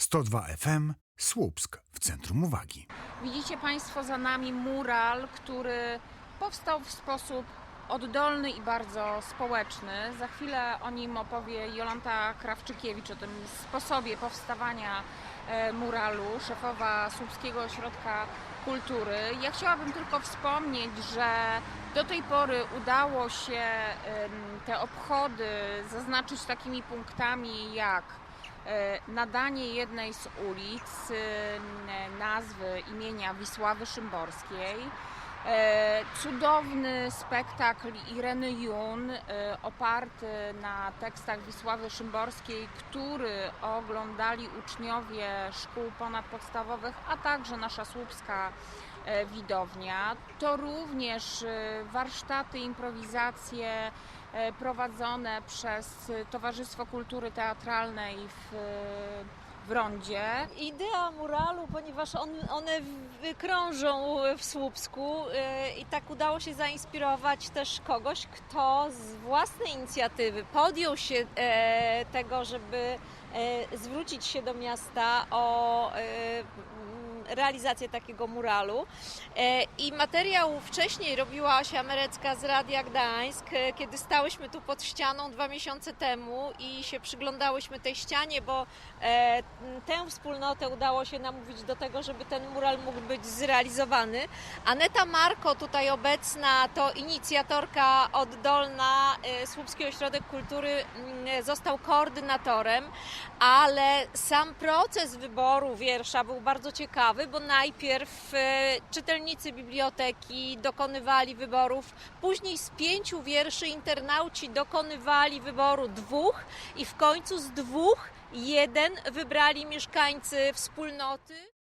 102 FM Słupsk w centrum uwagi. Widzicie Państwo za nami mural, który powstał w sposób oddolny i bardzo społeczny. Za chwilę o nim opowie Jolanta Krawczykiewicz, o tym sposobie powstawania e, muralu, szefowa Słupskiego Ośrodka Kultury. Ja chciałabym tylko wspomnieć, że do tej pory udało się te obchody zaznaczyć takimi punktami jak nadanie jednej z ulic em, nazwy imienia Wisławy Szymborskiej. E, Cudowny spektakl Ireny Jun, e, oparty na tekstach Wisławy Szymborskiej, który oglądali uczniowie szkół ponadpodstawowych, a także nasza słupska e, widownia. To również e, warsztaty, improwizacje e, prowadzone przez Towarzystwo Kultury Teatralnej w, w Rondzie. Idea muralu, ponieważ on, one krążą w Słupsku e, i tak udało się zainspirować też kogoś, kto z własnej inicjatywy podjął się e, tego, żeby e, zwrócić się do miasta o e, realizację takiego muralu. E, I materiał wcześniej robiła Asia Merecka z Radia Gdańsk, e, kiedy stałyśmy tu pod ścianą dwa miesiące temu i się przyglądałyśmy tej ścianie, bo e, tę wspólnotę udało się namówić do tego, żeby ten mural mógł być zrealizowany. Aneta Marko, tutaj obecna, to inicjatorka oddolna Słupski Ośrodek Kultury, mm, został koordynatorem, ale sam proces wyboru wiersza był bardzo ciekawy, bo najpierw e, czytelnicy biblioteki dokonywali wyborów, później z pięciu wierszy internauci dokonywali wyboru dwóch i w końcu z dwóch jeden wybrali mieszkańcy wspólnoty.